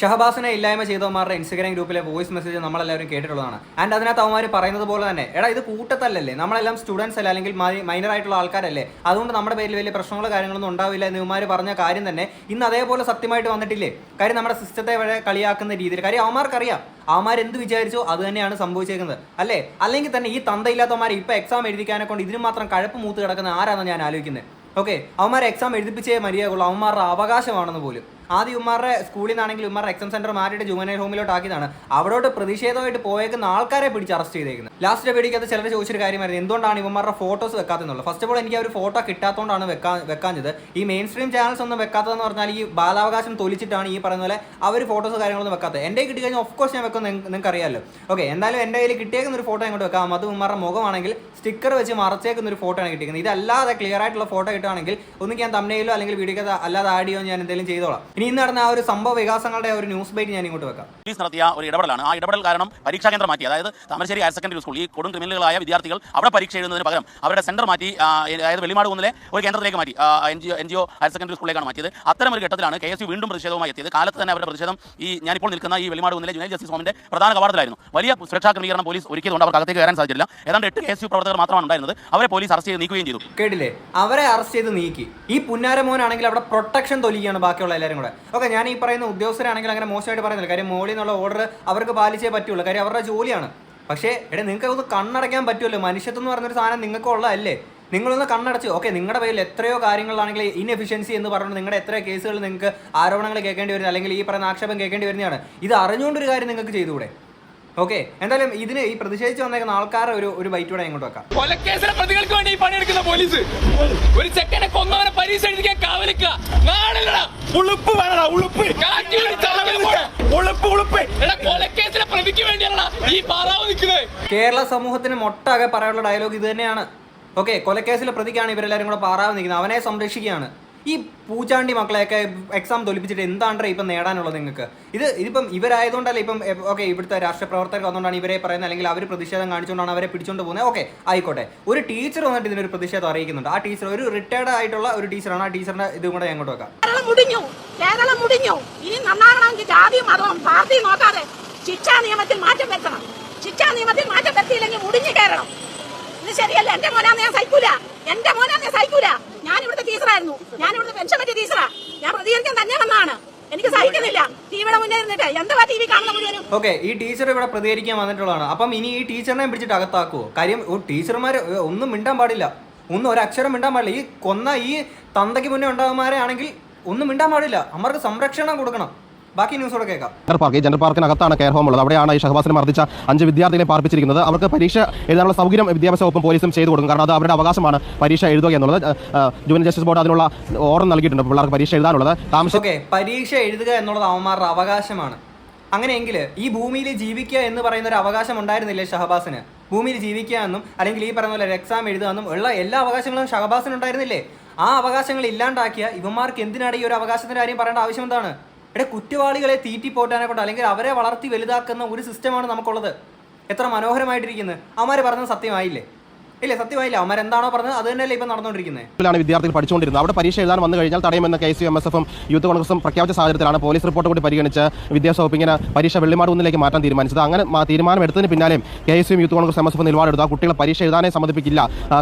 ഷഹബാസിനെ ഇല്ലായ്മ ചെയ്തവന്മാരുടെ ഇൻസ്റ്റഗ്രാം ഗ്രൂപ്പിലെ വോയിസ് മെസ്സേജ് നമ്മളെല്ലാവരും കേട്ടിട്ടുള്ളതാണ്. ആൻഡ് അതിനകത്ത് അവന്മാർ പറയുന്നത് പോലെ തന്നെ എടാ ഇത് കൂട്ടത്തല്ലല്ലേ? നമ്മളെല്ലാം സ്റ്റുഡൻസ് അല്ല? അല്ലെങ്കിൽ മൈനർ ആയിട്ടുള്ള ആൾക്കാരല്ലേ? അതുകൊണ്ട് നമ്മുടെ പേരിൽ വലിയ പ്രശ്നങ്ങളോ കാര്യങ്ങളൊന്നും ഉണ്ടാവില്ല എന്ന് ഇവന്മാർ പറഞ്ഞ കാര്യം തന്നെ ഇന്ന് അതേപോലെ സത്യമായിട്ട് വന്നിട്ടില്ലേ? കാര്യം നമ്മുടെ സിസ്റ്റത്തെ വരെ കളിയാക്കുന്ന രീതിയിൽ. കാര്യം അവന്മാർക്കറിയാം. അവന്മാർ എന്ത് വിചാരിച്ചോ അത് തന്നെയാണ് സംഭവിച്ചേക്കുന്നത്. അല്ലേ? അല്ലെങ്കിൽ തന്നെ ഈ തന്തയില്ലാത്തവന്മാർ ഇപ്പൊ എക്സാം എഴുതിക്കാനെ കൊണ്ട് ഇതിന് മാത്രം കഴപ്പ് മൂത്ത് കിടക്കുന്ന ആരാണെന്ന് ഞാൻ ആലോചിക്കുന്നത് ഓക്കെ അവന്മാരെ എക്സാം എഴുതിപ്പിച്ചേ മര്യാദയുള്ളൂ അവന്മാരുടെ അവകാശമാണെന്ന് പോലും. ആദ്യം ഉമ്മാരുടെ സ്കൂളിൽ നിന്നാണെങ്കിൽ ഇവന്മാരുടെ എക്സാം സെന്റർ മാറ്റിയിട്ട് ജുവനൈൽ ഹോമിലോട്ട് ആക്കിയതാണ്. അവിടോട്ട് പ്രതിഷേധമായിട്ട് പോയേക്കുന്ന ആൾക്കാരെ പിടിച്ച് അറസ്റ്റ് ചെയ്തേക്കുന്നത്. ലാസ്റ്റ് പേടിക്കകത്ത് ചിലർ ചോദിച്ചൊരു കാര്യമായിരുന്നു. എന്തുകൊണ്ടാണ് ഇവന്മാരുടെ ഫോട്ടോസ് വെക്കാത്തെന്നുള്ളത് ഫസ്റ്റ് ഓഫ് ഓൾ എനിക്ക് ആ ഒരു ഫോട്ടോ കിട്ടാത്തതുകൊണ്ടാണ് വെക്കാൻ വെക്കാഞ്ഞത്. ഈ മെയിൻ സ്ട്രീം ചാനൽസ് ഒന്നും വെക്കാത്തതെന്ന് പറഞ്ഞാൽ ഈ ബാലാവകാശം തൊലിച്ചിട്ടാണ് ഈ പറയുന്ന പോലെ അവർ ഫോട്ടോസ് കാര്യങ്ങളൊന്നും വെക്കാത്തത്. എന്റെ കിട്ടി കഴിഞ്ഞാൽ ഓഫ് കോഴ്സ് ഞാൻ വെക്കും നിങ്ങൾക്ക് അറിയാമല്ലോ ഓക്കെ എന്തായാലും എന്റെ കയ്യിൽ കിട്ടിയേക്കുന്ന ഒരു ഫോട്ടോ ഇങ്ങോട്ട് വെക്കാം. അത് ഉമ്മാരുടെ മുഖമാണെങ്കിൽ സ്റ്റിക്കർ വെച്ച് മറച്ചേക്കുന്ന ഒരു ഫോട്ടോ ആണ് കിട്ടിയിരിക്കുന്നത് ഇതല്ലാതെ ക്ലിയർ ആയിട്ടുള്ള ഫോട്ടോ കിട്ടുകയാണെങ്കിൽ ഒന്നുകിൽ ഞാൻ തമ്മിലോ അല്ലെങ്കിൽ വീഡിയോ അല്ലാതെ ആഡിയോ ഞാൻ എന്തെങ്കിലും ചെയ്തോളാം. ഇനി ഇന്ന് നടന്ന ആ ഒരു സംഭവ വികാസങ്ങളുടെ ഒരു ന്യൂസ് ബൈറ്റ് ഞാൻ ഇങ്ങോട്ട് വെക്കാം. പോലീസ് നടത്തിയ ഒരു ഇടപെടലാണ്. ആ ഇടപെടൽ കാരണം പരീക്ഷാ കേന്ദ്രം മാറ്റി. അതായത് താമരശ്ശേരി ഹയർ സെക്കൻഡറി സ്കൂൾ. ഈ കൊടും ക്രിമിനലുകളായ വിദ്യാർത്ഥികൾ അവിടെ പരീക്ഷ എഴുതുന്നതിന് പകരം അവരുടെ സെന്റർ മാറ്റി അതായത് വെളിമാട് കുന്നിലെ ഒരു കേന്ദ്രത്തിലേക്ക് മാറ്റി. N G N G O higher secondary സ്കൂളിലേക്കാണ് മാറ്റിയത്. അത്തരം ഒരു ഘട്ടത്തിലാണ് കെ എസ് യു വീണ്ടും പ്രതിഷേധവുമായി എത്തിയത്. കാലത്ത് തന്നെ അവരുടെ പ്രതിഷേധം ഈ ഞാനിപ്പോൾ നിൽക്കുന്ന ഈ വെളിമാട് കുന്നിലെ ജുനൈൽ ജസ്റ്റിസ് ഹോമിന്റെ പ്രധാന കവാടത്തിലായിരുന്നു. വലിയ സുരക്ഷാ ക്രമീകരണം പോലീസ് ഒരുക്കിയതുകൊണ്ട് അവർക്ക് അകത്തേക്ക് വരാൻ സാധിച്ചില്ല. ഏതാണ്ട് എട്ട് കെ എസ് യു പ്രവർത്തകർ മാത്രമാണ് ഉണ്ടായിരുന്നത്. അവരെ പോലീസ് അറസ്റ്റ് ചെയ്ത് നീക്കുകയും ചെയ്തു. കേട്ടില്ലേ? അവരെ അറസ്റ്റ് ചെയ്ത് നീക്കി. ഈ പുന്നാരമോനാണെങ്കിൽ അവിടെ പ്രൊട്ടക്ഷൻ തൊലിക്കുകയാണ് ബാക്കിയുള്ള എല്ലാവരും കൂടെ ഓക്കെ ഞാൻ ഈ പറയുന്ന ഉദ്യോഗസ്ഥരാണെങ്കിൽ അങ്ങനെ മോശമായിട്ട് പറയുന്നില്ല. കാര്യം മോളിൽ നിന്നുള്ള ഓർഡർ അവർക്ക് പാലിച്ചേ പറ്റുള്ളൂ. കാര്യം അവരുടെ ജോലിയാണ്. പക്ഷേ എടേ നിങ്ങൾക്ക് ഒന്ന് കണ്ണടയ്ക്കാൻ പറ്റുമല്ലോ. മനുഷ്യത്വം എന്ന് പറഞ്ഞൊരു സാധനം നിങ്ങൾക്ക് ഉള്ളതല്ലേ? നിങ്ങളൊന്ന് കണ്ണടച്ചു. ഓക്കെ നിങ്ങളുടെ പേരിൽ എത്രയോ കാര്യങ്ങളാണെങ്കിൽ ഇൻഎഫിഷ്യൻസി എന്ന് പറഞ്ഞുകൊണ്ട് നിങ്ങളുടെ എത്രയോ കേസുകൾ നിങ്ങൾക്ക് ആരോപണങ്ങൾ കേൾക്കേണ്ടി വരുന്നത് അല്ലെങ്കിൽ ഈ പറയുന്ന ആക്ഷേപം കേൾക്കേണ്ടി വരുന്നതാണ്. ഇത് അറിഞ്ഞുകൊണ്ടൊരു കാര്യം നിങ്ങൾക്ക് ചെയ്തുകൂടെ? ഓക്കെ എന്തായാലും ഇതിന് ഈ പ്രതിഷേധിച്ച് വന്നേക്കുന്ന ആൾക്കാരെ ഒരു ഒരു ബൈറ്റ് കൂടെ ഇങ്ങോട്ട് വെക്കാം. കൊലക്കേസിലെ പ്രതികൾക്ക് വേണ്ടി ഈ പണിയെടുക്കുന്ന പോലീസ്. ഒരു ചെക്കനെ കൊന്നവനെ പരീക്ഷ എഴുതിക്കാൻ കാവലിക്കുക. ഉളുപ്പ് വേണടാ ഉളുപ്പ്. ഉളുപ്പ് ഉളുപ്പ് കൊലക്കേസിലെ പ്രതിക്ക് വേണ്ടിയാണ് ഈ പാറാവ് നിൽക്കുന്നത്. കേരള സമൂഹത്തിന് മൊട്ടാകെ പറയാനുള്ള ഡയലോഗ് ഇത് തന്നെയാണ്. ഓക്കെ കൊലക്കേസിലെ പ്രതിക്കാണ് ഇവരെല്ലാരും കൂടെ പാറാവ് നിൽക്കുന്നത്. അവനെ സംരക്ഷിക്കുകയാണ്. ഈ പൂച്ചാണ്ടി മക്കളെയൊക്കെ എക്സാം തോൽപ്പിച്ചിട്ട് എന്താണ് ഇപ്പം നേടാനുള്ളത് നിങ്ങൾക്ക്? ഇത് ഇതിപ്പം ഇവരായതുകൊണ്ടല്ല ഇപ്പം ഓക്കെ ഇവിടുത്തെ രാഷ്ട്രീയ പ്രവർത്തകർ വന്നുകൊണ്ടാണ് ഇവരെ പറയുന്നത് അല്ലെങ്കിൽ അവർ പ്രതിഷേധം കാണിച്ചുകൊണ്ടാണ് അവരെ പിടിച്ചുകൊണ്ട് പോകുന്നത്. ഓക്കെ ആയിക്കോട്ടെ. ഒരു ടീച്ചർ വന്നിട്ട് ഇതിനൊരു പ്രതിഷേധം അറിയിക്കുന്നുണ്ട്. ആ ടീച്ചർ ഒരു റിട്ടയർഡ് ആയിട്ടുള്ള ഒരു ടീച്ചറാണ്. ആ ടീച്ചറിന്റെ ഇതും കൂടെ ഞാൻ അങ്ങോട്ട് വെക്കാം. കേരളം മുടിഞ്ഞു. കേരളം മുടിഞ്ഞു. ഇനി നന്നാകണമെങ്കിൽ ജാതിയും മതവും പാർട്ടി നോക്കാതെ ശിക്ഷാ നിയമത്തിൽ മാറ്റം വരുത്തണം. ശിക്ഷാ നിയമത്തിൽ മാറ്റം വരുത്തിയില്ലെങ്കിൽ മുടിഞ്ഞു കയറണം ഇത് ശരിയല്ല. എന്റെ മോനാന്ന് ഞാൻ സഹിക്കൂല. എന്റെ മോനാന്ന് ഞാൻ സഹിക്കൂല. ഞാൻ ഇവിടുത്തെ ടീച്ചറായിരുന്നു. ഞാൻ ഇവിടുത്തെ പെൻഷൻ പറ്റിയ ടീച്ചറാ. ഞാൻ പ്രതികരിക്കാൻ തന്നെ വന്നാണ് എനിക്ക് സഹിക്കുന്നില്ല. ടിവിയുടെ മുന്നേ ഇരുന്നിട്ട് എന്താ ടി വി കാണുന്ന മുഴുവനും ഓക്കെ ഈ ടീച്ചർ ഇവിടെ പ്രതികരിക്കാൻ വന്നിട്ടുള്ളതാണ്. അപ്പം ഇനി ഈ ടീച്ചറിനെ പിടിച്ചിട്ട് അകത്താക്കുവോ? കാര്യം ടീച്ചർമാർ ഒന്നും മിണ്ടാൻ പാടില്ല. ഒന്നും ഒരക്ഷരം മിണ്ടാൻ പാടില്ല. ഈ കൊന്ന ഈ തന്തയ്ക്ക് മുന്നേ ഉണ്ടാകുമാരെ ആണെങ്കിൽ ഒന്നും മിണ്ടാൻ പാടില്ല. അവർക്ക് സംരക്ഷണം കൊടുക്കണം. ബാക്കി ന്യൂസ് കൂടെ കേൾക്കാം. ജെൻഡർ പാർക്ക് ജെൻഡർ പാർക്കിനകത്താണ് കെയർ ഹോം ഉള്ളത്. അവിടെയാണ് ഈ ഷഹബാസിനെ മർദ്ദിച്ച അഞ്ച് വിദ്യാർത്ഥികളെ പാർപ്പിച്ചിരിക്കുന്നത്. അവർക്ക് പരീക്ഷ എഴുതാനുള്ള സൗകര്യം വിദ്യാഭ്യാസ വകുപ്പും പോലീസും ചെയ്തു കൊടുക്കും. കാരണം അത് അവരുടെ അവകാശമാണ് പരീക്ഷ എഴുതുക എന്നുള്ളത്. ജൂനിയർ ജസ്റ്റിസ് ബോർഡ് അതിനുള്ള ഓർഡർ നൽകിയിട്ടുണ്ട്. പിള്ളേർക്ക് പരീക്ഷ എഴുതാനുള്ളത്. താമസം പരീക്ഷ എഴുതുക എന്നുള്ളത് അവന്മാരുടെ അവകാശമാണ്. അങ്ങനെയെങ്കിൽ ഈ ഭൂമിയിൽ ജീവിക്കുക എന്ന് പറയുന്ന ഒരു അവകാശം ഉണ്ടായിരുന്നില്ലേ ഷഹബാസിന്? ഭൂമിയിൽ ജീവിക്കുക എന്നും അല്ലെങ്കിൽ ഈ പറയുന്ന പോലെ എക്സാം എഴുതുക എന്നും ഉള്ള എല്ലാ അവകാശങ്ങളും ഷഹബാസിന് ഉണ്ടായിരുന്നില്ലേ ആ അവകാശങ്ങൾ ഇല്ലാണ്ടാക്കിയ ഇവന്മാർക്ക് എന്തിനാണ് ഈ ഒരു അവകാശത്തിന്റെ കാര്യം പറയേണ്ട ആവശ്യം എന്താണ്? എടാ കുറ്റവാളികളെ തീറ്റി പോറ്റാനെ കൊണ്ട് അല്ലെങ്കിൽ അവരെ വളർത്തി വലുതാക്കുന്ന ഒരു സിസ്റ്റമാണ് നമുക്കുള്ളത്. എത്ര മനോഹരമായിട്ടിരിക്കുന്നത് അവന്മാർ പറഞ്ഞത് സത്യമായില്ലേ? ഇല്ലേ സത്യമായില്ല. അവന്മാർ എന്താണോ പറഞ്ഞത് അത് തന്നെയല്ലേ ഇപ്പൊ നടന്നുകൊണ്ടിരിക്കുന്നത് വിദ്യാർത്ഥികൾ പഠിച്ചുകൊണ്ടിരുന്നത്. അവിടെ പരീക്ഷ എഴുതാൻ വന്നു കഴിഞ്ഞാൽ തടയുമെന്ന് കെ സി എം എസ് എഫും യൂത്ത് കോൺഗ്രസും പ്രഖ്യാപിച്ച സാഹചര്യത്തിലാണ് പോലീസ് റിപ്പോർട്ട് കൂടി പരിഗണിച്ച് വിദ്യാഭ്യാസ വകുപ്പിങ്ങനെ പരീക്ഷ വെള്ളിമാട് ഒന്നിലേക്ക് മാറ്റാൻ തീരുമാനിച്ചത്. അങ്ങനെ തീരുമാനം എടുത്തതിന് പിന്നാലെയും കെ എസ് യും youth Congress M S F നിലപാടെടുത്തു ആ കുട്ടികളെ പരീക്ഷ എഴുതാനേ സമ്മതിപ്പിക്കില്ല.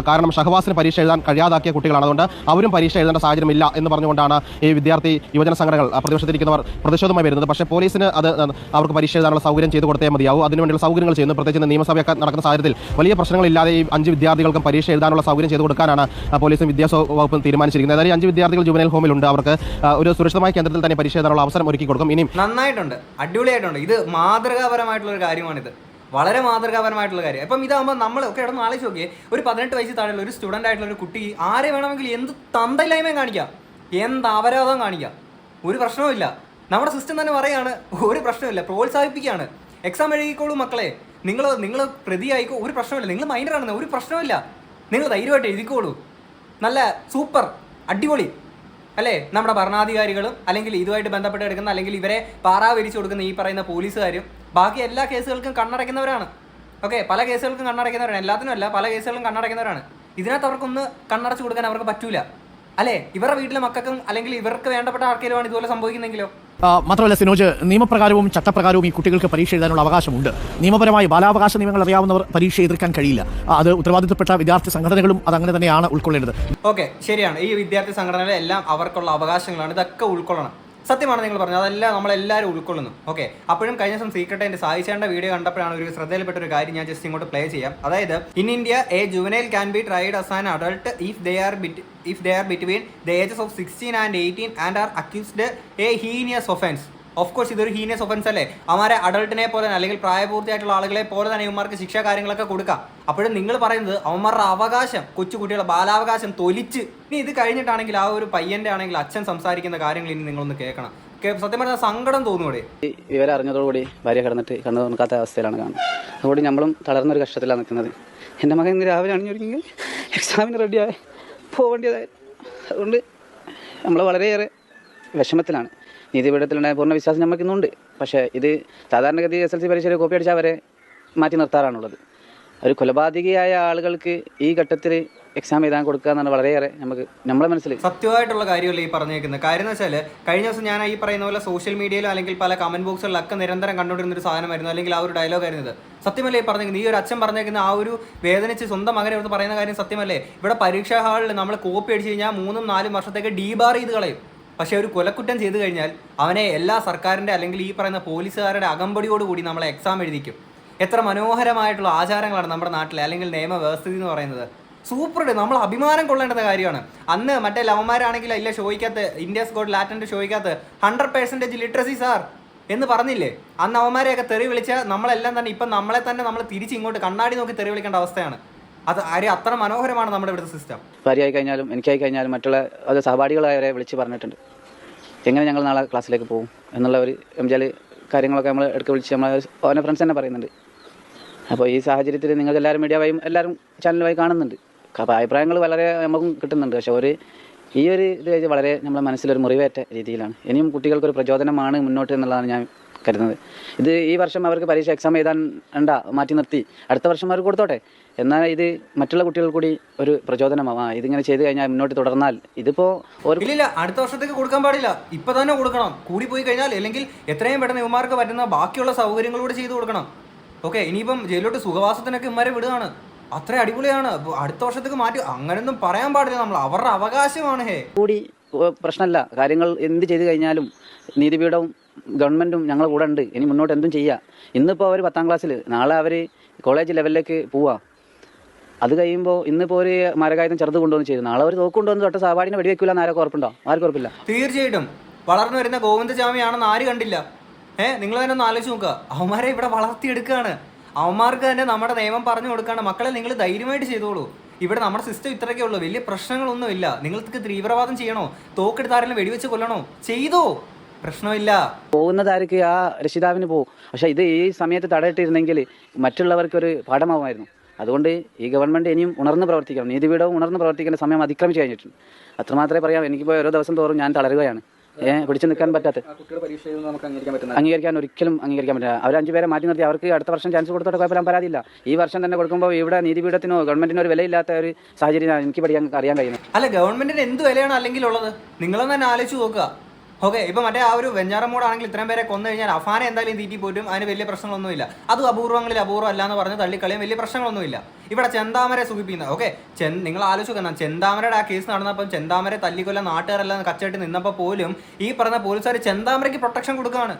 കാരണം ഷഹവാസിന് പരീക്ഷ എഴുതാൻ കഴിയാതാക്കിയ കുട്ടികളാണ്. അതുകൊണ്ട് അവരും പരീക്ഷ എഴുതേണ്ട സാഹചര്യമില്ല എന്ന് പറഞ്ഞുകൊണ്ടാണ് ഈ വിദ്യാർത്ഥി യുവജന സംഘടനകൾ പ്രതിഷേധിക്കുന്നവർ പ്രതിഷേധമായി വരുന്നത്. പക്ഷേ പോലീസിന് അത് അവർക്ക് പരീക്ഷ എഴുതാനുള്ള സൗകര്യം ചെയ്തു കൊടുത്തേ മതിയാവും. അതിനുവേണ്ടിയുള്ള സൗകര്യങ്ങൾ ചെയ്യുന്നു. പ്രത്യേകിച്ച് നിയമസഭയൊക്കെ നടക്കുന്ന സാഹചര്യത്തിൽ വലിയ പ്രശ്നങ്ങളില്ലാതെ ഈ അഞ്ച് വിദ്യാർത്ഥികൾക്കും പരീക്ഷ എഴുതാനുള്ള സൗകര്യം ചെയ്തു കൊടുക്കാനാണ് പോലീസും വിദ്യാഭ്യാസ വകുപ്പും തീരുമാനിച്ചിരിക്കുന്നത്. അതായത് അഞ്ച് വിദ്യാർത്ഥികൾ ജുബനൽ ഹോമിലുണ്ട്. അവർക്ക് ഒരു സുരക്ഷിതമായ കേന്ദ്രത്തിൽ തന്നെ പരീക്ഷ എഴുതാനുള്ള അവസരം ഒരുക്കി കൊടുക്കും. ഇനിയും നന്നായിട്ടുണ്ട്. അടിപൊളിയായിട്ടുണ്ട്. ഇത് മാതൃകാപരമായിട്ടുള്ള ഒരു കാര്യമാണിത് വളരെ മാതൃകാപരമായിട്ടുള്ള കാര്യം. അപ്പം ഇതാകുമ്പോൾ നമ്മൾ ഒക്കെ ഇടന്ന് ആലോചിച്ച് നോക്കിയേ ഒരു പതിനെട്ട് വയസ്സ് താഴെയുള്ള ഒരു സ്റ്റുഡന്റ് ആയിട്ടുള്ള ഒരു കുട്ടി ആരെ വേണമെങ്കിൽ എന്ത് തന്തയില്ലായ്മയും കാണിക്കാം. എന്ത് അപരാധം കാണിക്കാം. ഒരു പ്രശ്നവുമില്ല. നമ്മുടെ സിസ്റ്റം തന്നെ പറയാണ് ഒരു പ്രശ്നമില്ല പ്രോത്സാഹിപ്പിക്കുകയാണ്. എക്സാം എഴുതിക്കോളൂ മക്കളെ. നിങ്ങൾ നിങ്ങൾ പ്രതിയായിക്കോ ഒരു പ്രശ്നമില്ല നിങ്ങൾ മൈൻഡറാണെന്ന് ഒരു പ്രശ്നമില്ല നിങ്ങൾ ധൈര്യമായിട്ട് എഴുതിക്കോളൂ. നല്ല സൂപ്പർ അടിപൊളി. അല്ലേ? നമ്മുടെ ഭരണാധികാരികളും അല്ലെങ്കിൽ ഇതുമായിട്ട് ബന്ധപ്പെട്ട് എടുക്കുന്ന അല്ലെങ്കിൽ ഇവരെ പാറാവരിച്ചു കൊടുക്കുന്ന ഈ പറയുന്ന പോലീസുകാരും ബാക്കി എല്ലാ കേസുകൾക്കും കണ്ണടയ്ക്കുന്നവരാണ്. ഓക്കെ? പല കേസുകൾക്കും കണ്ണടയ്ക്കുന്നവരാണ്. എല്ലാത്തിനും അല്ല പല കേസുകളും കണ്ണടയ്ക്കുന്നവരാണ്. ഇതിനകത്ത് അവർക്കൊന്ന് കണ്ണടച്ചു കൊടുക്കാൻ അവർക്ക് പറ്റൂല. അല്ലേ? ഇവരുടെ വീട്ടിലെ മക്കൾക്കും അല്ലെങ്കിൽ ഇവർക്ക് വേണ്ടപ്പെട്ട ആർക്കെങ്കിലുമാണ് ഇതുപോലെ സംഭവിക്കുന്നെങ്കിലോ മാത്രമല്ല സിനോജ് നിയമപ്രകാരവും ചട്ടപ്രകാരവും ഈ കുട്ടികൾക്ക് പരീക്ഷ എഴുതാനുള്ള അവകാശമുണ്ട്. നിയമപരമായി ബാലാവകാശ നിയമങ്ങൾ അറിയാവുന്നവർ പരീക്ഷ എതിർക്കാൻ കഴിയില്ല. അത് ഉത്തരവാദിത്തപ്പെട്ട വിദ്യാർത്ഥി സംഘടനകളും അത് അങ്ങനെ തന്നെയാണ് ഉൾക്കൊള്ളേണ്ടത്. ഓക്കെ ശരിയാണ്. ഈ വിദ്യാർത്ഥി സംഘടനകളെല്ലാം അവർക്കുള്ള അവകാശങ്ങളാണ്. ഇതൊക്കെ ഉൾക്കൊള്ളണം. സത്യമാണ് നിങ്ങൾ പറഞ്ഞത്. അതെല്ലാം നമ്മളെല്ലാവരും ഉൾക്കൊള്ളുന്നു. ഓക്കെ അപ്പോഴും കഴിഞ്ഞ ദിവസം സീക്രട്ട് എന്റെ സായിച്ചേണ്ട വീഡിയോ കണ്ടപ്പോഴാണ് ഒരു ശ്രദ്ധയിൽപ്പെട്ട ഒരു കാര്യം ഞാൻ ജസ്റ്റ് ഇങ്ങോട്ട് പ്ലേ ചെയ്യാം. അതായത് in India a juvenile can be tried as an adult if they are bit if they are between the ages of sixteen and eighteen and are accused a heinous offence of course ഇതൊരു heinous offence അല്ലേ? അവരെ അഡൾട്ടിനെ പോലെ തന്നെ അല്ലെങ്കിൽ പ്രായപൂർത്തിയായിട്ടുള്ള ആളുകളെ പോലെ തന്നെ ഇവന്മാർക്ക് ശിക്ഷാ കാര്യങ്ങളൊക്കെ കൊടുക്കാം. അപ്പോഴും നിങ്ങൾ പറയുന്നത് അവന്മാരുടെ അവകാശം കൊച്ചു കുട്ടികളുടെ ബാലാവകാശം തൊലിച്ച്. ഇനി ഇത് കഴിഞ്ഞിട്ടാണെങ്കിൽ ആ ഒരു പയ്യന്റെ ആണെങ്കിൽ അച്ഛൻ സംസാരിക്കുന്ന കാര്യങ്ങൾ ഇനി നിങ്ങളൊന്ന് കേൾക്കണം. സത്യം പറഞ്ഞാൽ സങ്കടം തോന്നൂടെ ഈ വിവരം അറിഞ്ഞതോടുകൂടി ഭാര്യ കിടന്നിട്ട് കണ്ണു നോക്കാത്ത അവസ്ഥയിലാണ് കാണുന്നത്. അതുകൊണ്ട് നമ്മളും തളർന്നൊരു കഷ്ടത്തിലാണ് നിൽക്കുന്നത്. എന്റെ മകൻ ഇന്ന് രാവിലെ അണിഞ്ഞൊരുങ്ങി. എക്സാമിന് റെഡിയായി പോകേണ്ടതായി അതുകൊണ്ട് നമ്മൾ വളരെയേറെ വിഷമത്തിലാണ്. നീതിപീഠത്തിലുണ്ടായ പൂർണ വിശ്വാസം നമുക്കിന്നുണ്ട് പക്ഷേ ഇത് സാധാരണഗതി എസ് എൽ സി പരീക്ഷയിൽ കോപ്പി അടിച്ചാൽ അവരെ മാറ്റി നിർത്താറാണുള്ളത്. ഒരു കൊലപാതകിയായ ആളുകൾക്ക് ഈ ഘട്ടത്തിൽ എക്സാം എഴുതാൻ കൊടുക്കുക എന്നാണ് വളരെയേറെ നമുക്ക് നമ്മളെ മനസ്സിൽ സത്യമായിട്ടുള്ള കാര്യമല്ല ഈ പറഞ്ഞേക്കുന്നത്. കാര്യം എന്ന് വെച്ചാൽ കഴിഞ്ഞ ദിവസം ഞാൻ ഈ പറയുന്ന പോലെ സോഷ്യൽ മീഡിയയിലോ അല്ലെങ്കിൽ പല കമന്റ് ബോക്സുകളിലൊക്കെ നിരന്തരം കണ്ടുകൊണ്ടിരുന്ന ഒരു സാധനമായിരുന്നു. അല്ലെങ്കിൽ ആ ഒരു ഡയലോഗ് ആയിരുന്നു ഇത്. സത്യമല്ലേ ഈ പറഞ്ഞേക്കുന്നത്? ഈ ഒരു അച്ഛൻ പറഞ്ഞേക്കുന്ന ആ ഒരു വേദനിച്ച് സ്വന്തം മകനെ എടുത്ത് പറയുന്ന കാര്യം സത്യമല്ലേ? ഇവിടെ പരീക്ഷാ ഹാളിൽ നമ്മൾ കോപ്പി അടിച്ച് കഴിഞ്ഞാൽ മൂന്നും നാലും വർഷത്തേക്ക് ഡീബാർ ചെയ്ത് കളയും. പക്ഷേ ഒരു കൊലക്കുറ്റം ചെയ്തു കഴിഞ്ഞാൽ അവനെ എല്ലാ സർക്കാരിന്റെ അല്ലെങ്കിൽ ഈ പറയുന്ന പോലീസുകാരുടെ അകമ്പടിയോടുകൂടി നമ്മളെ എക്സാം എഴുതിക്കും. എത്ര മനോഹരമായിട്ടുള്ള ആചാരങ്ങളാണ് നമ്മുടെ നാട്ടിലെ അല്ലെങ്കിൽ നിയമവ്യവസ്ഥിതി എന്ന് പറയുന്നത്. സൂപ്പർ നമ്മൾ അഭിമാനം കൊള്ളേണ്ടത് കാര്യമാണ്. അന്ന് മറ്റേ ലവന്മാരാണെങ്കിൽ ഇല്ല ഷോയ്ക്കകത്ത് ഇന്ത്യസ് ഗോഡ് ലാറ്റന്റെ ഷോയ്ക്കകത്ത് ഹൺഡ്രഡ് പെർസെന്റേജ് ലിറ്ററസി സാർ എന്ന് പറഞ്ഞില്ലേ? അന്ന് അവന്മാരെയൊക്കെ തെറി വിളിച്ച നമ്മളെല്ലാം തന്നെ ഇപ്പം നമ്മളെ തന്നെ നമ്മൾ തിരിച്ച് ഇങ്ങോട്ട് കണ്ണാടി നോക്കി തെറി വിളിക്കേണ്ട അവസ്ഥയാണ്. അത് അരി അത്ര മനോഹരമാണ് നമ്മുടെ ഇവിടുത്തെ സിസ്റ്റം ഭാര്യയായി കഴിഞ്ഞാലും എനിക്കായി കഴിഞ്ഞാലും മറ്റുള്ള അത് സഹപാഠികളായവരെ വിളിച്ച് പറഞ്ഞിട്ടുണ്ട്. എങ്ങനെ ഞങ്ങൾ നാളെ ക്ലാസ്സിലേക്ക് പോകും എന്നുള്ള ഒരു എംജാൽ കാര്യങ്ങളൊക്കെ നമ്മൾ ഇടയ്ക്ക് വിളിച്ച് നമ്മൾ ഓനെ ഫ്രണ്ട്സ് തന്നെ പറയുന്നുണ്ട്. അപ്പോൾ ഈ സാഹചര്യത്തിൽ നിങ്ങൾ എല്ലാവരും മീഡിയ വഴിയും എല്ലാവരും ചാനൽ വഴി കാണുന്നുണ്ട്. അപ്പോൾ അഭിപ്രായങ്ങൾ വളരെ നമുക്കും കിട്ടുന്നുണ്ട്. പക്ഷേ ഒരു ഈ ഒരു ഇത് വളരെ നമ്മുടെ മനസ്സിലൊരു മുറിവേറ്റ രീതിയിലാണ്. ഇനിയും കുട്ടികൾക്കൊരു പ്രചോദനമാണ് മുന്നോട്ട് എന്നുള്ളതാണ് ഞാൻ കരുതുന്നത്. ഇത് ഈ വർഷം അവർക്ക് പരീക്ഷ എക്സാം എഴുതാൻ വേണ്ട മാറ്റി നിർത്തി. അടുത്ത വർഷം അവർക്ക് കൊടുത്തോട്ടെ. എന്നാൽ ഇത് മറ്റുള്ള കുട്ടികൾ കൂടി ഒരു പ്രചോദനമാവാ ഇതിങ്ങനെ ചെയ്തു കഴിഞ്ഞാൽ മുന്നോട്ട് തുടർന്നാൽ ഇതിപ്പോ ഒരു ഇല്ലില്ല അടുത്ത വർഷത്തേക്ക് കൊടുക്കാൻ പാടില്ല. ഇപ്പൊ തന്നെ കൊടുക്കണം. കൂടി പോയി കഴിഞ്ഞാൽ അല്ലെങ്കിൽ എത്രയും പെട്ടെന്ന് ഇവന്മാർക്ക് പറ്റുന്ന ബാക്കിയുള്ള സൗകര്യങ്ങളൂടെ ചെയ്തു കൊടുക്കണം. ഓക്കെ ഇനിയിപ്പം ജയിലോട്ട് സുഖവാസത്തിനൊക്കെ ഇവന്മാരെ വിടുകയാണ്. അത്ര അടിപൊളിയാണ്. അടുത്ത വർഷത്തേക്ക് മാറ്റി അങ്ങനെയൊന്നും പറയാൻ പാടില്ല നമ്മൾ. അവരുടെ അവകാശമാണ് ഹേ. കൂടി പ്രശ്നമല്ല. കാര്യങ്ങൾ എന്ത് ചെയ്തു കഴിഞ്ഞാലും നീതിപീഠവും ഗവൺമെന്റും ഞങ്ങളെ കൂടെ ഉണ്ട്. ഇനി മുന്നോട്ട് എന്തും ചെയ്യുക ഇന്നിപ്പോൾ അവർ പത്താം ക്ലാസ്സിൽ നാളെ അവർ കോളേജ് ലെവലിലേക്ക് പോവാ. അത് കഴിയുമ്പോൾ ഇന്നിപ്പോൾ ഒരു മരകായുധം ചെറുത് കൊണ്ടുവന്ന് ചെയ്തു നാളെ ഒരു തോക്ക് കൊണ്ടുവന്ന് തൊട്ട് സാവാടിനെ വെടിവെക്കില്ല എന്ന് ആരൊക്കെ ഉറപ്പുണ്ടോ? ആർക്കും ഉറപ്പില്ല. തീർച്ചയായിട്ടും. വളർന്നു വരുന്ന ഗോവിന്ദസ്വാമിയാണെന്ന് ആര് കണ്ടില്ല. ഏ നിങ്ങൾ തന്നെ ഒന്ന് ആലോചിച്ച് നോക്കുക അവന്മാരെ ഇവിടെ വളർത്തിയെടുക്കുകയാണ് അവന്മാർക്ക് തന്നെ നമ്മുടെ നിയമം പറഞ്ഞു കൊടുക്കുകയാണ് മക്കളെ നിങ്ങൾ ധൈര്യമായിട്ട് ചെയ്തോളൂ. ഇവിടെ നമ്മുടെ സിസ്റ്റം ഇത്രയൊക്കെ ഉള്ളൂ. വലിയ പ്രശ്നങ്ങളൊന്നുമില്ല. നിങ്ങൾക്ക് തീവ്രവാദം ചെയ്യണോ? തോക്കെടുത്താരെങ്കിലും വെടിവെച്ച് കൊല്ലണോ? ചെയ്തോ. പ്രശ്നമില്ല. പോകുന്നതായിരിക്കും ആ രക്ഷിതാവിന് പോകും. പക്ഷേ ഇത് ഈ സമയത്ത് തടയിട്ടിരുന്നെങ്കിൽ മറ്റുള്ളവർക്കൊരു പാഠമാവുമായിരുന്നു. അതുകൊണ്ട് ഈ ഗവൺമെന്റ് ഇനിയും ഉണർന്ന് പ്രവർത്തിക്കണം. നീതിപീഠവും ഉണർന്ന് പ്രവർത്തിക്കേണ്ട സമയം അതിക്രമിച്ച് കഴിഞ്ഞിട്ടുണ്ട്. അത്രമാത്രമേ പറയാം എനിക്കിപ്പോൾ ഓരോ ദിവസം തോറും ഞാൻ തളരുകയാണ്. ഏഹ് പിടിച്ചു നിൽക്കാൻ പറ്റാത്ത അംഗീകരിക്കാൻ ഒരിക്കലും അംഗീകരിക്കാൻ പറ്റില്ല. അവർ അഞ്ചു പേരെ മാറ്റി നിർത്തി. അവർക്ക് അടുത്ത വർഷം ചാൻസ് കൊടുത്തോട്ട് കുഴപ്പമില്ല പരാതിയില്ല. ഈ വർഷം തന്നെ കൊടുക്കുമ്പോൾ ഇവിടെ നീതിപീഠത്തിനോ ഗവൺമെന്റിനോ ഒരു വിലയില്ലാത്ത ഒരു സാഹചര്യം എനിക്ക് പഠിക്കാൻ അറിയാൻ കഴിയുന്നത്. അല്ല ഗവൺമെന്റിന് എന്ത് വിലയാണ് അല്ലെങ്കിൽ ഉള്ളത് നിങ്ങളൊന്നും തന്നെ ആലോചിച്ച് നോക്കുക. ഓക്കെ ഇപ്പൊ മറ്റേ ആ ഒരു വെഞ്ഞാറമൂടാണെങ്കിൽ ഇത്രയും പേരെ കൊന്നു കഴിഞ്ഞാൽ അഫാനെ എന്തായാലും തീറ്റി പോയിട്ടും അതിന് വലിയ പ്രശ്നങ്ങളൊന്നുമില്ല. അത് അപൂർവങ്ങളിൽ അപൂർവം അല്ല എന്ന് പറഞ്ഞ് തള്ളിക്കളിയും. വലിയ പ്രശ്നങ്ങളൊന്നുമില്ല. ഇവിടെ ചെന്താമരെ സുഖിപ്പിക്കുന്നത് ഓക്കെ ചെ നിങ്ങൾ ആലോചിക്കുന്ന ചെന്താമരയുടെ ആ കേസ് നടന്നപ്പം ചെന്താമരെ തല്ലിക്കൊല്ല നാട്ടുകാരെല്ലാം കച്ചവട്ടി നിന്നപ്പോൾ പോലും ഈ പറഞ്ഞ പോലീസുകാർ ചെന്താമരയ്ക്ക് പ്രൊട്ടക്ഷൻ കൊടുക്കുകയാണ്.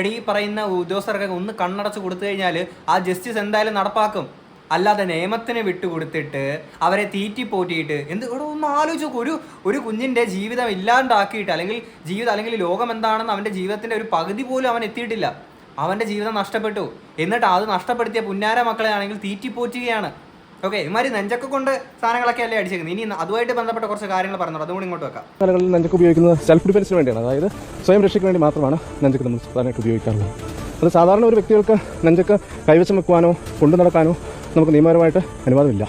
എടീ ഈ പറയുന്ന ഉദ്യോഗസ്ഥർക്ക് ഒന്ന് കണ്ണടച്ച് കൊടുത്തു കഴിഞ്ഞാൽ ആ ജസ്റ്റിസ് എന്തായാലും നടപ്പാക്കും. അല്ലാതെ നിയമത്തിന് വിട്ടുകൊടുത്തിട്ട് അവരെ തീറ്റിപ്പോറ്റിയിട്ട് എന്ത് ഇവിടെ ഒന്ന് ആലോചിച്ച് ഒരു ഒരു കുഞ്ഞിന്റെ ജീവിതം ഇല്ലാണ്ടാക്കിയിട്ട് അല്ലെങ്കിൽ ജീവിതം അല്ലെങ്കിൽ ലോകം എന്താണെന്ന് അവന്റെ ജീവിതത്തിന്റെ ഒരു പകുതി പോലും അവൻ എത്തിയിട്ടില്ല. അവന്റെ ജീവിതം നഷ്ടപ്പെട്ടു. എന്നിട്ട് അത് നഷ്ടപ്പെടുത്തിയ പുന്നാര മക്കളെ ആണെങ്കിൽ തീറ്റി പോറ്റുകയാണ്. ഓക്കെ ഇമാതിരി നെഞ്ചക്ക കൊണ്ട് സാധനങ്ങളൊക്കെ അല്ലേ അടിച്ചേക്കുന്നത്? ഇനി അതുമായിട്ട് ബന്ധപ്പെട്ട കുറച്ച് കാര്യങ്ങൾ പറഞ്ഞു അതുകൂടി ഇങ്ങോട്ട് വെക്കാം. സ്ഥലങ്ങളിൽ നെഞ്ചക്ക് ഉപയോഗിക്കുന്നത് സെൽഫ് ഡിഫൻസിന് വേണ്ടിയാണ്. അതായത് സ്വയം രക്ഷയ്ക്ക് വേണ്ടി മാത്രമാണ് നെഞ്ചക്ക് നമ്മൾ സാധനമായിട്ട് ഉപയോഗിക്കാറുള്ളത്. അത് സാധാരണ ഒരു വ്യക്തികൾക്ക് നെഞ്ചക്ക് കൈവശം വെക്കുവാനോ കൊണ്ടു നടക്കാനോ നമുക്ക് നിയമപരമായിട്ട് അനുവാദമില്ല.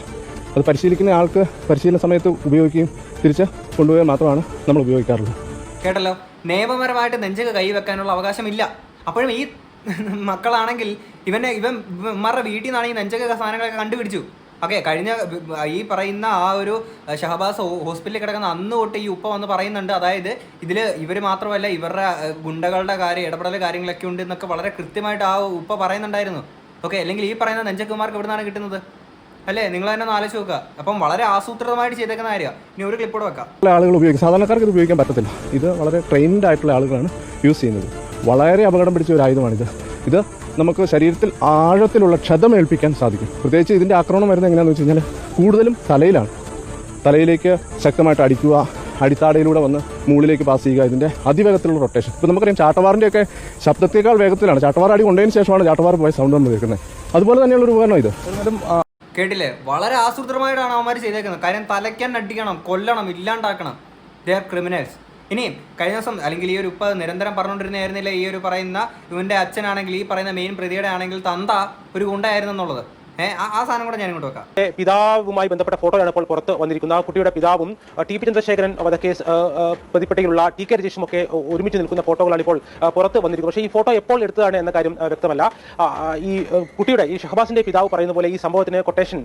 അത് പരിശീലിക്കുന്ന ആൾക്ക് പരിശീലന സമയത്ത് ഉപയോഗിക്കുകയും തിരിച്ച് കൊണ്ടുപോയാൽ മാത്രമാണ് നമ്മൾ ഉപയോഗിക്കാറുള്ളത്. കേട്ടല്ലോ? നിയമപരമായിട്ട് നെഞ്ചക്ക് കൈവെക്കാനുള്ള അവകാശമില്ല. അപ്പോഴും ഈ മക്കളാണെങ്കിൽ ഇവനെ ഇവൻ ഇവന്മാരുടെ വീട്ടിൽ നിന്നാണ് ഈ നെഞ്ചക്ക സാധനങ്ങളൊക്കെ കണ്ടുപിടിച്ചു. ഓക്കെ കഴിഞ്ഞ ഈ പറയുന്ന ആ ഒരു ഷഹബാസ് ഹോസ്പിറ്റലിൽ കിടക്കുന്ന അന്ന് തൊട്ട് ഈ ഉപ്പ വന്ന് പറയുന്നുണ്ട്. അതായത് ഇതിൽ ഇവർ മാത്രമല്ല ഇവരുടെ ഗുണ്ടകളുടെ കാര്യം ഇടപെടൽ കാര്യങ്ങളൊക്കെ ഉണ്ട് എന്നൊക്കെ വളരെ കൃത്യമായിട്ട് ആ ഉപ്പ പറയുന്നുണ്ടായിരുന്നു. ഓക്കെ അല്ലെങ്കിൽ ഈ പറയുന്ന നെഞ്ചക്കുമാർക്ക് എവിടെ നിന്നാണ് കിട്ടുന്നത്? അല്ലേ? നിങ്ങൾ തന്നെ ഒന്ന് ആലോചിച്ച് നോക്കുക. അപ്പം വളരെ ആസൂത്രിതമായിട്ട് ചെയ്തേക്കുന്ന കാര്യമാണ് ഇനി ഒരു ക്ലിപ്പോട് വെക്കാം. ആളുകൾ ഉപയോഗിക്കും. സാധാരണക്കാർക്ക് ഇത് ഉപയോഗിക്കാൻ പറ്റത്തില്ല. ഇത് വളരെ ട്രെയിൻഡ് ആയിട്ടുള്ള ആളുകളാണ് യൂസ് ചെയ്യുന്നത്. വളരെ അപകടം പിടിച്ച ഒരു ആയുധമാണിത്. ഇത് നമുക്ക് ശരീരത്തിൽ ആഴത്തിലുള്ള ക്ഷതമേൽപ്പിക്കാൻ സാധിക്കും. പ്രത്യേകിച്ച് ഇതിന്റെ ആക്രമണം വരുന്നത് എങ്ങനെയാണെന്ന് വെച്ച് കഴിഞ്ഞാൽ കൂടുതലും തലയിലാണ്. തലയിലേക്ക് ശക്തമായിട്ട് അടിക്കുക അടിത്താടയിലൂടെ വന്ന് മുകളിലേക്ക് പാസ് ചെയ്യുക. ഇതിന്റെ അതിവേഗത്തിലുള്ള റൊട്ടേഷൻ ഇപ്പോൾ നമുക്കറിയാം ചാട്ടവാറിന്റെയൊക്കെ ശബ്ദത്തേക്കാൾ വേഗത്തിലാണ്. ചാട്ടവാർ അടി കൊണ്ടതിന് ശേഷമാണ് ചാട്ടവാർ പോയ സൗണ്ട് നമ്മൾ കേൾക്കുന്നത്. അതുപോലെ തന്നെയുള്ള ഒരു ഉപകരണം ഇത്. കേട്ടില്ലേ? വളരെ ആസൂത്രമായിട്ടാണ് അവന്മാർ ചെയ്തേക്കുന്നത്. കാര്യം തലയ്ക്കാൻ അടിക്കണം കൊല്ലണം ഇല്ലാണ്ടാക്കണം. ദേ ആർ ക്രിമിനൽസ് ഇനിയും കഴിഞ്ഞ ദിവസം അല്ലെങ്കിൽ ഈ ഒരു ഉപ്പ നിരന്തരം പറഞ്ഞുകൊണ്ടിരുന്നായിരുന്നില്ല ഈ ഒരു പറയുന്ന ഇവന്റെ അച്ഛനാണെങ്കിൽ ഈ പറയുന്ന മെയിൻ പ്രതിയുടെ ആണെങ്കിൽ തന്ത ഒരു ഗുണ്ടായിരുന്നു എന്നുള്ളത്. ആ ആ സാധനം കൂടെ ഞാൻ ഇങ്ങോട്ട് വെക്കാം പിതാവുമായി ബന്ധപ്പെട്ട ഫോട്ടോയാണ് ഇപ്പോൾ പുറത്ത് വന്നിരിക്കുന്നത്. ആ കുട്ടിയുടെ പിതാവും ടി പി ചന്ദ്രശേഖരൻ വധക്കേസ് പ്രതിപ്പട്ടികയിലുള്ള ടി കെ രജീഷും ഒക്കെ ഒരുമിച്ച് നിൽക്കുന്ന ഫോട്ടോകളാണ് ഇപ്പോൾ പുറത്ത് വന്നിരിക്കുന്നത്. പക്ഷേ ഈ ഫോട്ടോ എപ്പോൾ എടുത്തതാണ് എന്ന കാര്യം വ്യക്തമല്ല. ഈ കുട്ടിയുടെ ഈ ഷഹബാസിന്റെ പിതാവ് പറയുന്ന പോലെ ഈ സംഭവത്തിന് കൊട്ടേഷൻ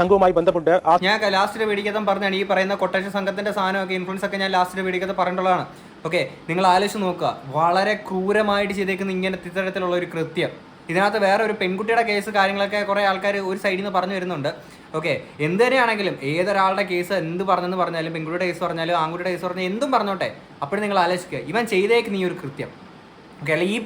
സംഘവുമായി ബന്ധമുണ്ട്. ഞാൻ ലാസ്റ്റ് വീടിക്കത്തും പറഞ്ഞാണ് ഈ പറയുന്ന കൊട്ടേഷൻ സംഘത്തിന്റെ സാധനമൊക്കെ ഇൻഫ്ലുവൻസ് ഒക്കെ ഞാൻ ലാസ്റ്റ് വീടിക്കത്ത് പറഞ്ഞിട്ടുള്ളതാണ്. ഓക്കെ നിങ്ങൾ ആലോചിച്ച് നോക്കുക. വളരെ ക്രൂരമായിട്ട് ചെയ്തേക്കുന്ന ഇങ്ങനത്തെ ഇത്തരത്തിലുള്ള ഒരു കൃത്യം. ഇതിനകത്ത് വേറെ ഒരു പെൺകുട്ടിയുടെ കേസ് കാര്യങ്ങളൊക്കെ കുറേ ആൾക്കാർ ഒരു സൈഡിൽ നിന്ന് പറഞ്ഞു വരുന്നുണ്ട്. ഓക്കെ എന്ത് തന്നെയാണെങ്കിലും ഏതൊരാളുടെ കേസ് എന്ത് പറഞ്ഞെന്ന് പറഞ്ഞാലും പെൺകുട്ടിയുടെ കേസ് പറഞ്ഞാലും ആൺകുട്ടിയുടെ കേസ് പറഞ്ഞാലും എന്തും പറഞ്ഞോട്ടെ അപ്പോഴും നിങ്ങൾ ആലോചിക്കുക. ഇവൻ ചെയ്തേക്കുന്ന ഈ ഒരു കൃത്യം. ഓക്കെ അല്ലെങ്കിൽ ഈ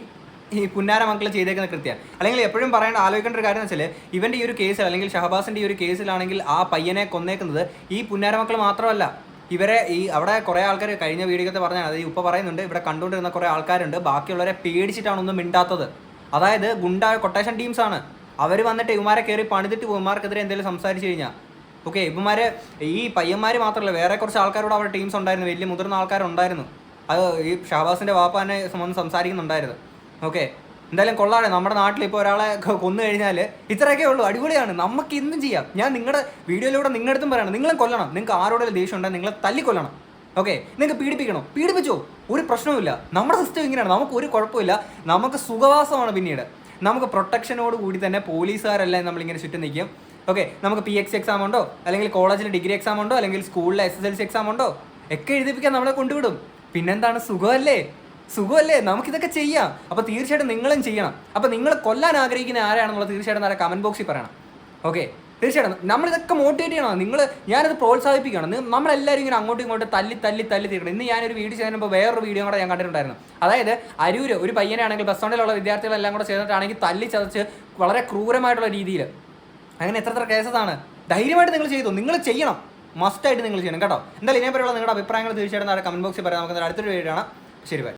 ഈ പുന്നാര മക്കൾ ചെയ്തേക്കുന്ന കൃത്യം. അല്ലെങ്കിൽ എപ്പോഴും പറയേണ്ട ആലോചിക്കേണ്ട ഒരു കാര്യം എന്ന് വെച്ചാൽ ഇവന്റെ ഈ ഒരു കേസിൽ അല്ലെങ്കിൽ ഷഹബാസിന്റെ ഈ ഒരു കേസിലാണെങ്കിൽ ആ പയ്യനെ കൊന്നേക്കുന്നത് ഈ പുന്നാര മക്കൾ മാത്രമല്ല. ഇവരെ ഈ അവിടെ കുറേ ആൾക്കാർ കഴിഞ്ഞ വീഡിയോക്കത്തെ പറഞ്ഞാൽ അത് ഉപ്പ പറയുന്നുണ്ട് ഇവിടെ കണ്ടുകൊണ്ടിരുന്ന കുറേ ആൾക്കാരുണ്ട്. ബാക്കിയുള്ളവരെ പേടിച്ചിട്ടാണ് ഒന്നും മിണ്ടാത്തത്. അതായത് ഗുണ്ട കൊട്ടേഷൻ ടീംസ് ആണ്. അവർ വന്നിട്ട് ഇവന്മാരെ കയറി പണിതിട്ട് ഇവന്മാർക്കെതിരെ എന്തെങ്കിലും സംസാരിച്ചു കഴിഞ്ഞാൽ ഓക്കെ ഇവന്മാര് ഈ പയ്യന്മാർ മാത്രമല്ല വേറെ കുറച്ച് ആൾക്കാരോട് അവരുടെ ടീംസ് ഉണ്ടായിരുന്നു വലിയ മുതിർന്ന ആൾക്കാരുണ്ടായിരുന്നു. അത് ഈ ഷഹബാസിന്റെ വാപ്പാനെ വന്ന് സംസാരിക്കുന്നുണ്ടായിരുന്നു. ഓക്കെ എന്തായാലും കൊള്ളാണ് നമ്മുടെ നാട്ടിൽ ഇപ്പോൾ ഒരാളെ കൊന്നു കഴിഞ്ഞാൽ ഇത്രയൊക്കെ ഉള്ളൂ അടിപൊളിയാണ്. നമുക്ക് ഇന്നും ചെയ്യാം. ഞാൻ നിങ്ങളുടെ വീഡിയോയിലൂടെ നിങ്ങളുടെ അടുത്തും പറയണം നിങ്ങളെ കൊല്ലണം. നിങ്ങൾക്ക് ആരോടെങ്കിലും ദേഷ്യം ഉണ്ടെങ്കിൽ നിങ്ങളെ തല്ലിക്കൊല്ലണം. ഓക്കെ നിങ്ങൾക്ക് പീഡിപ്പിക്കണോ? പീഡിപ്പിച്ചോ? ഒരു പ്രശ്നവുമില്ല. നമ്മുടെ സിസ്റ്റം ഇങ്ങനെയാണ്. നമുക്ക് ഒരു കുഴപ്പമില്ല. നമുക്ക് സുഖവാസമാണ് പിന്നീട്. നമുക്ക് പ്രൊട്ടക്ഷനോട് കൂടി തന്നെ പോലീസുകാരെല്ലാം നമ്മളിങ്ങനെ ചുറ്റും നിൽക്കും. ഓക്കെ നമുക്ക് പി എക്സ് എക്സാം ഉണ്ടോ? അല്ലെങ്കിൽ കോളേജിൽ ഡിഗ്രി എക്സാം ഉണ്ടോ? അല്ലെങ്കിൽ സ്കൂളിലെ S S L C exam ഉണ്ടോ? ഒക്കെ എഴുതിപ്പിക്കാൻ നമ്മളെ കൊണ്ടുവിടും. പിന്നെന്താണ്? സുഖമല്ലേ? സുഖമല്ലേ? നമുക്കിതൊക്കെ ചെയ്യാം. അപ്പോൾ തീർച്ചയായിട്ടും നിങ്ങളും ചെയ്യണം. അപ്പോൾ നിങ്ങൾ കൊല്ലാൻ ആഗ്രഹിക്കുന്ന ആരാണെന്നുള്ളത് തീർച്ചയായിട്ടും നല്ല കമന്റ് ബോക്സിൽ പറയണം. ഓക്കെ തീർച്ചയായിട്ടും. നമ്മളിതൊക്കെ മോട്ടിവേറ്റ് ചെയ്യണം നിങ്ങൾ ഞാനത് പ്രോത്സാഹിപ്പിക്കണം നമ്മളെല്ലാവരും ഇങ്ങനെ അങ്ങോട്ടും ഇങ്ങോട്ടും തല്ലി തല്ലി തല്ലി തീർക്കണം. ഇന്ന് ഞാനൊരു വീഡിയോ ചെയ്യുമ്പോൾ വേറൊരു വീഡിയോ കൂടെ ഞാൻ കണ്ടിട്ടുണ്ടായിരുന്നു. അതായത് അരൂര് ഒരു പയ്യനാണെങ്കിൽ ബസ് സ്റ്റാൻഡിലുള്ള വിദ്യാർത്ഥികളെല്ലാം കൂടെ ചേർന്നിട്ടാണെങ്കിൽ തല്ലി ചതച്ച് വളരെ ക്രൂരമായിട്ടുള്ള രീതിയിൽ അങ്ങനെ എത്ര എത്ര കേസസ് ആണ്? ധൈര്യമായിട്ട് നിങ്ങൾ ചെയ്തു. നിങ്ങൾ ചെയ്യണം. മസ്റ്റായിട്ട് നിങ്ങൾ ചെയ്യണം. കേട്ടോ. എന്തായാലും ഇതിനെപ്പറ്റിയുള്ള നിങ്ങളുടെ അഭിപ്രായങ്ങൾ തീർച്ചയായിട്ടും നാളെ കമന്റ് ബോക്സിൽ പറയാം. നമുക്ക് അടുത്തൊരു വീഡിയോ ആണ് ശരി ബൈ